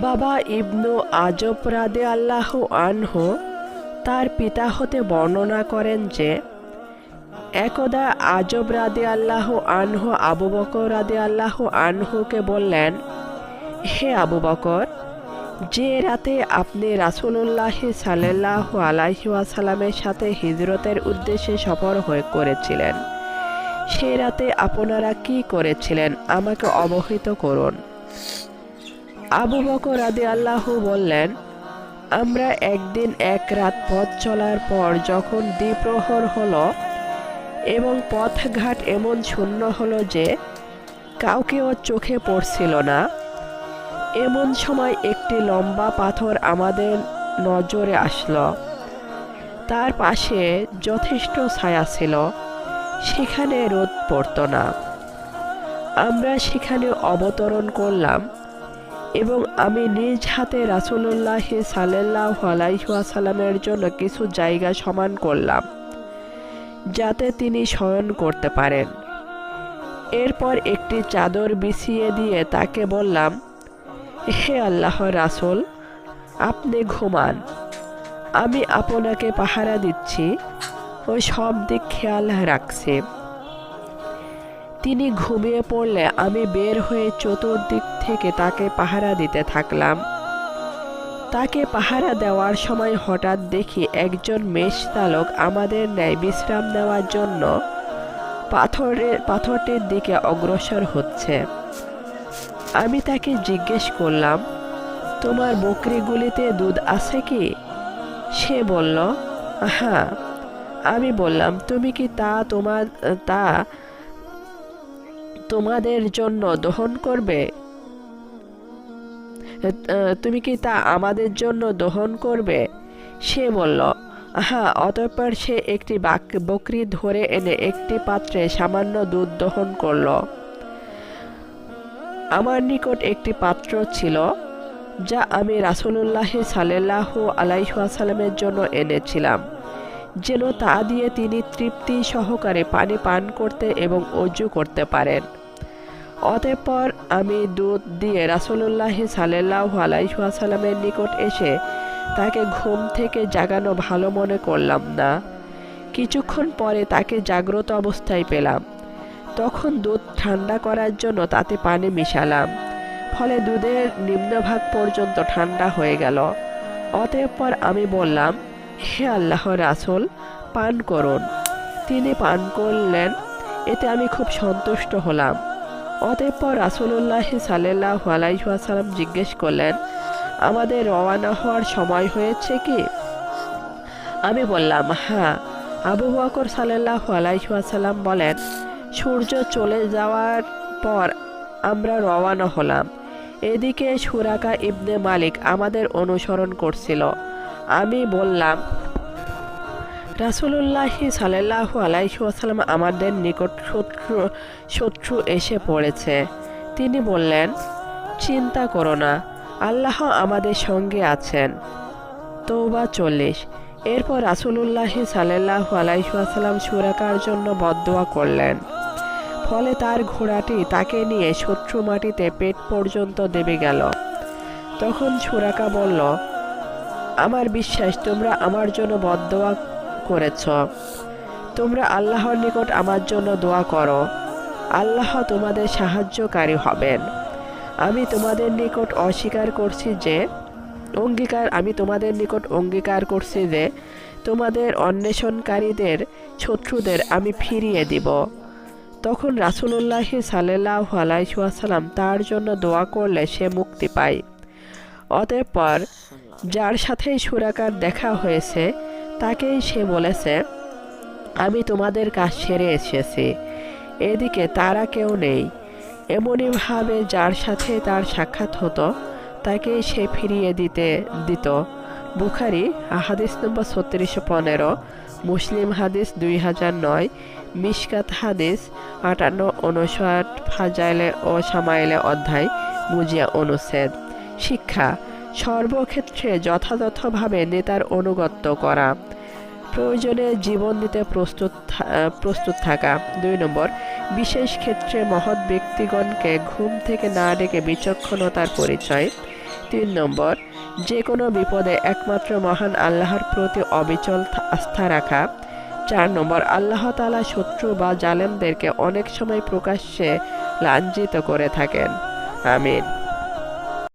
বাবা ইবনু আজব রাদে আল্লাহ আনহু তার পিতা হতে বর্ণনা করেন যে, একদা আজব রাদে আল্লাহ আনহু আবু বকর রাদে আল্লাহ আনহুকে বললেন, হে আবু বকর, যে রাতে আপনি রাসুলুল্লাহ সাল্লাহ আলাহি ওয়াসাল্লামের সাথে হিজরতের উদ্দেশ্যে সফর হয়ে করেছিলেন, সে রাতে আপনারা কি করেছিলেন আমাকে অবহিত করুন। আবু বকর আদি আল্লাহ বললেন, আমরা একদিন এক রাত পথ চলার পর যখন দ্বিপ্রহর হলো এবং পথঘাট এমন শূন্য হলো যে কাউকেও চোখে পড়ছিল না, এমন সময় একটি লম্বা পাথর আমাদের নজরে আসলো। তার পাশে যথেষ্ট ছায়া ছিল, সেখানে রোদ পড়তো না। আমরা সেখানে অবতরণ করলাম এবং আমি নিজ হাতে রাসুল্লাহ সাল্লাহ আলাইসাল্লামের জন্য কিছু জায়গা সমান করলাম, যাতে তিনি শয়ন করতে পারেন। এরপর একটি চাদর বিছিয়ে দিয়ে তাকে বললাম, হে আল্লাহ রাসুল, আপনি ঘুমান। আমি আপনাকে পাহারা দিচ্ছি, ও সব দিক খেয়াল রাখছি। তিনি ঘুমিয়ে পড়লে আমি বের হয়ে চতুর্দিক থেকে তাকে পাহারা দিতে থাকলাম। তাকে পাহারা দেওয়ার সময় হঠাৎ দেখি একজন মেষ চালক আমাদের ন্যায় বিশ্রাম নেওয়ার জন্য পাথরের পাথরটির দিকে অগ্রসর হচ্ছে। আমি তাকে জিজ্ঞেস করলাম, তোমার বকরিগুলিতে দুধ আছে কি? সে বলল হ্যাঁ। আমি বললাম, তুমি কি তা তোমার, তা তোমাদের জন্য দহন করবে। তুমি কি তা আমাদের জন্য দহন করবে? সে বলল হ্যাঁ অতঃপর সে একটি বকরি ধরে এনে একটি পাত্রে সামান্য দুধ দহন করল। আমার নিকট একটি পাত্র ছিল, যা আমি রাসুলুল্লাহ সাল্লাহ আলাইসাল্লামের জন্য এনেছিলাম। যেন তা দিয়ে তিনি তৃপ্তি সহকারে পানি পান করতে এবং অজু করতে পারেন। অতঃপর আমি দুধ দিয়ে রাসুলুল্লাহ সাল্লাহ আলাইসাল্লামের নিকট এসে তাকে ঘুম থেকে জাগানো ভালো মনে করলাম না। কিছুক্ষণ পরে তাকে জাগ্রত অবস্থায় পেলাম। তখন দুধ ঠান্ডা করার জন্য তাতে পানি মিশালাম। ফলে দুধের নিম্নভাগ পর্যন্ত ঠান্ডা হয়ে গেল। অতঃপর আমি বললাম, হে আল্লাহ রাসুল, পান করুন। তিনি পান করলেন। এতে আমি খুব সন্তুষ্ট হলাম। অতঃপর রাসুল্লাহ সাল্লাহ আলাইসাল্লাম জিজ্ঞেস করলেন, আমাদের রওয়ানা হওয়ার সময় হয়েছে কি? আমি বললাম হ্যাঁ। আবু বকর সাল্লাহ আলাইসাল্লাম বলেন, সূর্য চলে যাওয়ার পর আমরা রওয়ানা হলাম। এদিকে সুরাকা ইবনে মালিক আমাদের অনুসরণ করছিল। আমি বললাম রাসুলুল্লাহি সাল্লাহ আলাইসাল্লাম আমাদের নিকট শত্রু শত্রু এসে পড়েছে। তিনি বললেন, চিন্তা করো না, আল্লাহ আমাদের সঙ্গে আছেন। তৌবা চল্লিশ। এরপর রাসুলুল্লাহি সাল্লাহ আলাইসাল্লাম সুরাকার জন্য বদোয়া করলেন। ফলে তার ঘোড়াটি তাকে নিয়ে শত্রু মাটিতে পেট পর্যন্ত দেবে গেল। তখন সুরাকা বলল, আমার বিশ্বাস, তোমরা আমার জন্য বদোয়া করেছ। তোমরা আল্লাহর নিকট আমার জন্য দোয়া করো। আল্লাহ তোমাদের সাহায্যকারী হবেন। আমি তোমাদের নিকট অস্বীকার করছি যে, অঙ্গীকার, আমি তোমাদের নিকট অঙ্গীকার করছি যে, তোমাদের অন্বেষণকারীদের, শত্রুদের আমি ফিরিয়ে দিব। তখন রাসুলুল্লাহ সাল্লাহ আলাইসাল্লাম তার জন্য দোয়া করলে সে মুক্তি পায়। অতঃপর যার সাথে সুরাকার দেখা হয়েছে তাকেই সে বলেছে, আমি তোমাদের কাজ সেরে এসেছি। এদিকে তারা কেউ নেই। এমনইভাবে যার সাথে তার সাক্ষাৎ হতো তাকে সে ফিরিয়ে দিতে দিত। বুখারি, হাদিস নম্বর ছত্রিশশো পনেরো, মুসলিম হাদিস দুই হাজার নয় মিসকাত হাদিস আটান্ন উনষাট ফাজাইলে ও সামাইলে অধ্যায়, মুজিয়া অনুচ্ছেদ। শিক্ষা সর্বক্ষেত্রে যথাযথভাবে নেতার অনুগত্য করা, প্রয়োজনে জীবন দিতে প্রস্তুত প্রস্তুত থাকা। দুই নম্বর, বিশেষ ক্ষেত্রে মহৎ ব্যক্তিগণকে ঘুম থেকে না ডেকে বিচক্ষণতার পরিচয়। তিন নম্বর যে কোনো বিপদে একমাত্র মহান আল্লাহর প্রতি অবিচল আস্থা রাখা। চার নম্বর, আল্লাহ তালা শত্রু বা জালেমদেরকে অনেক সময় প্রকাশ্যে লাঞ্ছিত করে থাকেন। আমিন।